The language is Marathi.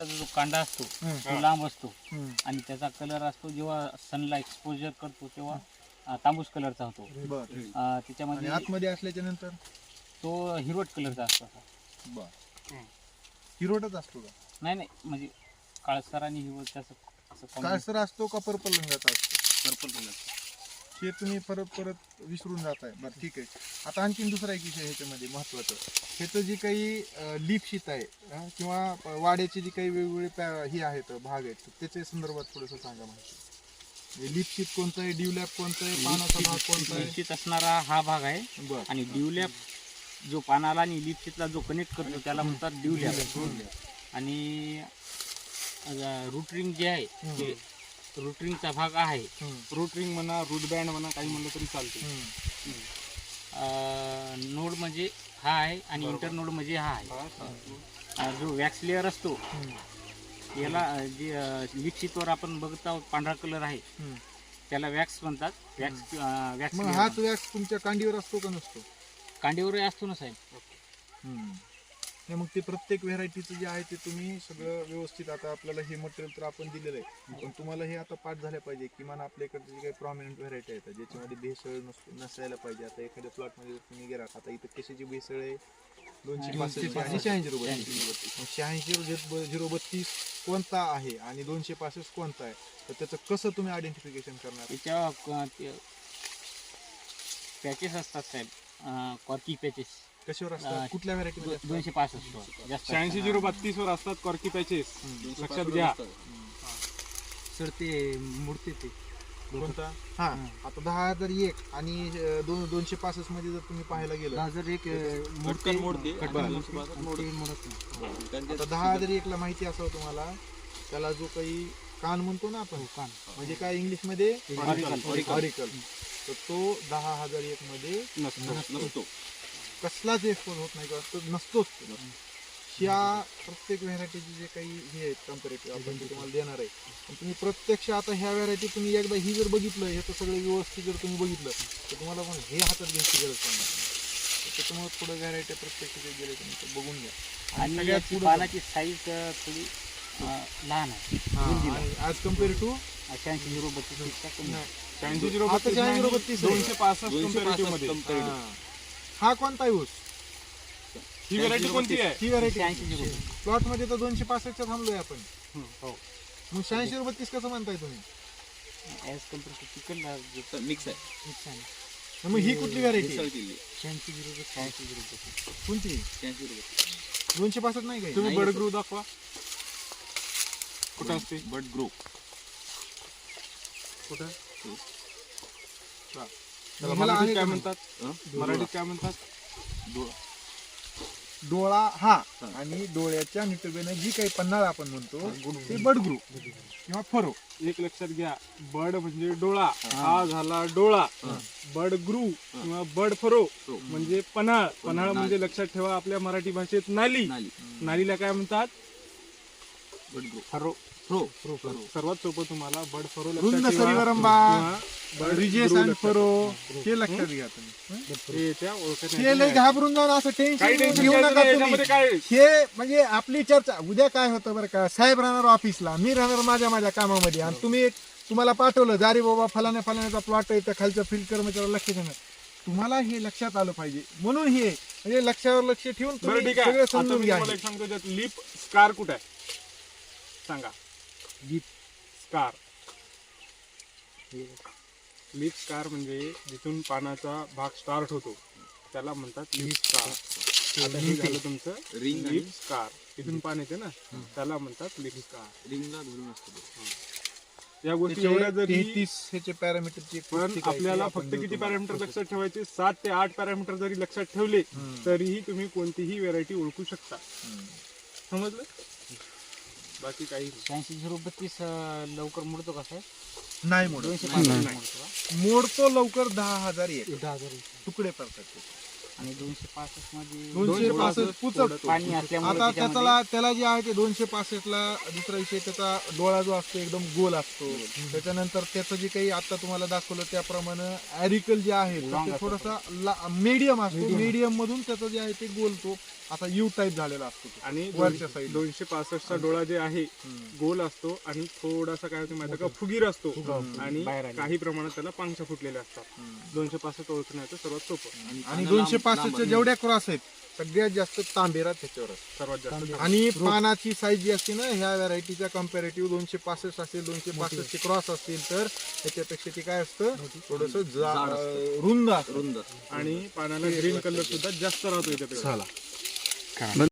त्याचा जो कांदा असतो. तो लांब असतो. आणि त्याचा कलर असतो जेव्हा सनला एक्सपोजर करतो तेव्हा अं, तांबूस कलरचा होतो बर अं, आणि त्याच्यामध्ये आतमध्ये असल्याच्या नंतर तो हिरवट कलरचा असतो असा. बर. हिरोटच असतो का नाही नाही म्हणजे काळसर आणि हिरवट असं असं काळसर असतो का पर्पल रंगाचा असतो हे तुम्ही परत परत विसरून जाताय. बरं ठीक आहे. आता आणखीन दुसरा एक विषय ह्याच्यामध्ये महत्वाचं ह्याचं जी काही लीप शीत आहे किंवा वाड्याचे जी काही वेगवेगळे पॅ- हे आहेत भाग आहेत त्याच्या संदर्भात थोडंसं सांगा माहिती लीप शीत कोणतं आहे ड्यूलॅप कोणतं आहे पानाचा भाग कोणता आहे? निश्चित असणारा हा भाग आहे. बर. आणि ड्यूलॅप जो पानाला आणि लिपशीतला जो कनेक्ट करतो त्याला म्हणतात ड्यूलॅप आणि रुटरिंग जे आहे ते रुटरिंगचा भाग आहे. हम्म, रूट म्हणा रूट बँड म्हणा काही म्हणलं तरी चालते. नोड म्हणजे हा आहे आणि इंटर नोड म्हणजे हा आहे. जो वॅक्स लेअर असतो याला जे लिपशीतवर आपण बघत आहोत पांढरा कलर आहे. त्याला वॅक्स म्हणतात. वॅक्स वॅक्स हाच वॅक्स तुमच्या कांडीवर असतो का नसतो? कांडीवरही असतो ना साहेब. नाही मग ते प्रत्येक व्हेरायटीचं जे आहे ते तुम्ही सगळं व्यवस्थित आता आपल्याला हे मटेरियल तर आपण दिलेलं आहे. पण तुम्हाला हे आता पाठ झालं पाहिजे. किमान आपल्याकडे जे काही प्रॉमिनंट व्हेरायटी आहेत ज्याच्यामध्ये भेसळ नस- नसायला पाहिजे. आता एखाद्या प्लॉटमध्ये जर तुम्ही गेलात आता इथं कशाची भेसळ आहे? दोनशे पासष्ट आणि शहाऐंशी रुपये. शहाऐंशी झिरो बत्तीस कोणता आहे आणि दोनशे पासष्ट कोणता आहे? तर त्याचं कसं तुम्ही आयडेंटिफिकेशन करणार? त्याच्या पॅचेस असतात साहेब. कॉर्की पॅचेस कशावर असतात? कुठल्या असतात? दोनशे पासष्ट जास्त शहाऐंशी झिरो बत्तीस वर असतात कॉर्की पॅचेस. लक्षात घ्या. सर ते मुडते ते. कोणता? हा आता दहा हजार एक आणि दोन दोनशे पासष्टमध्ये जर तुम्ही पाहायला गेलं दहा हजार एक मोडते आता दहा हजार एकला माहिती असावं तुम्हाला त्याला जो काही कान म्हणतो ना आपण कान. म्हणजे काय इंग्लिशमध्ये. ऑरिकल तर तो दहा हजार एक मध्ये नसतो. नसतो. कसलाच एक्सपोज होत नाही किंवा तो नसतोच तो. ह्या प्रत्येक व्हेरायटीचे जे काही हे आहेत कम्पॅरेटिव्ह आपण ते तुम्हाला देणार आहे पण तुम्ही प्रत्यक्ष आता ह्या व्हेरायटी तुम्ही एकदा ही जर बघितलं ह्याचं सगळं व्यवस्थित जर तुम्ही बघितलं तर तुम्हाला पण हे हातात घ्यायची गरज पडणार नाही. त्याच्यामुळे पुढे व्हेरायटी प्रत्यक्ष जे गेले तुम्ही ते बघून घ्या आणि सगळ्यात याची पुढं पानाची साईज थोडी अं, लहान आहे रुंदीला. आज कंपेअर टू शहाऐंशी झिरो बत्तीस कमी शहाऐंशी झिरो आता बत्तीस शहाऐंशी नाही, बत्तीस आहे. दोनशे पासष्ट दोनशे comparative पासष्टमध्ये comparative. हा कोणता ऊस? ही व्हेरायटी कोणती आहे? ही व्हेरायटी प्लॉटमध्ये तर दोनशे पासष्टच्या थांबलोय आपण. हो. मग शहाऐंशी बत्तीस कसं म्हणताय तुम्ही? ॲज कंपेअर टू चिकन तर मिक्स आहे. मग ही कुठली व्हेरायटी शहाऐंशी झिरो शहाऐंशी बत्तीस कोणती? शहाऐंशी रुपये. दोनशे पासष्ट नाही काय तुम्ही नाही बर्ड ग्रू दाखवा. कुठं असते? बट ग्रो मराठीत आहे काय का म्हणतात? मराठीत काय म्हणतात? डोळा हा. आणि डोळ्याच्या निटोबेनं जी काही पन्हाळा आपण म्हणतो ते बडगुरू किंवा फरो. एक लक्षात घ्या बर्ड म्हणजे डोळा. हा. झाला डोळा. बर्ड ग्रू किंवा बर्ड फरो म्हणजे पन्हाळ. पन्हाळ म्हणजे लक्षात ठेवा आपल्या मराठी भाषेत नाली. नाली. नालीला काय म्हणतात? But grow furrow. फ्रो. सर्वात सोपं तुम्हाला बर्ड फरो रुंद लक्षात ठेवा. सरीवरंबा. किंवा आणि हे लक्षात. घ्या तुम्ही. हं? हे हे लय. घाबरून जाऊन असं काही टेन्शन घेऊ नका तुम्ही. हे म्हणजे आपली चर्चा उद्या काय होतं बरं का साहेब राहणार ऑफिसला मी राहणार माझ्या माझ्या कामामध्ये. आणि तुम्ही एक तुम्हाला पाठवलं जारी बाबा फलाण्या फलाण्याचा प्लॉट आहे त्या खालच्या फील्ड कर्मचाऱ्याला लक्ष देणं तुम्हाला हे लक्षात आलं पाहिजे. म्हणून हे म्हणजे लक्षावर लक्ष ठेवून तुम्ही सगळं समजून घ्या. सांगतो त्यात लिप स्कार कुठे आहे? सांगा. लिप स्कार लिप स्कार म्हणजे जिथून पानाचा भाग स्टार्ट होतो. त्याला म्हणतात लिप स्कार आता हे झालं तुमचं रिंग लिप स्कार इथून पान येते ना? त्याला म्हणतात लिप स्कार रिंगला धरून असतो. या गोष्टी एवढ्या जरी तेहतीस ह्याचे पॅरामीटरची पण आपल्याला फक्त किती. पॅरामीटर लक्षात ठेवायचे? सात ते आठ पॅरामीटर जरी लक्षात ठेवले तरीही तुम्ही कोणतीही व्हेरायटी ओळखू शकता. समजलं? बाकी काही. शहाऐंशी झिरो बत्तीस लवकर मोडतो का साहेब? नाही मोड दोनशे मोडतो का? मोडतो. लवकर दहा हजार एक. दहा हजार. तुकडे पडतात. आणि दोनशे पासष्टमध्ये दोनशे पासष्ट पाणी असल्यामुळे आता त्याच्यामध्ये- त्याला त्याला जे आहे ते दोनशे पासष्ट ला दुसरा विषय त्याचा डोळा जो असतो एकदम गोल असतो. त्याच्यानंतर त्याचं जे काही आता तुम्हाला दाखवलं त्याप्रमाणे ॲरिकल जे आहे तर Long ते असतो. थोडासा मीडियम असतो. मीडियम मधून त्याचं जे आहे ते गोलतो. असा यू टाईप झालेला असतो तो. आणि वरच्या साईड दोनशे पासष्टचा डोळा जे आहे गोल असतो आणि थोडासा काय होतं माहिती का? फुगीर असतो. आणि काही प्रमाणात त्याला पांगच्या फुटलेल्या असतात. दोनशे पासष्ट ओळखण्याचं सर्वात सोपं. आणि दोनशे पासष्टच्या जेवढ्या क्रॉस आहेत सगळ्यात जास्त तांबेरा त्याच्यावर असतो. सर्वात जास्त आणि पानाची साईज जी असते ना ह्या व्हरायटीच्या कम्पॅरेटिव्ह दोनशे पासष्ट असेल दोनशे पासष्टचे क्रॉस असतील तर त्याच्यापेक्षा ते काय असतं? थोडस रुंद असतं. रुंद आणि पानाला ग्रीन कलर सुद्धा जास्त राहतो याच्यापेक्षा. kind of.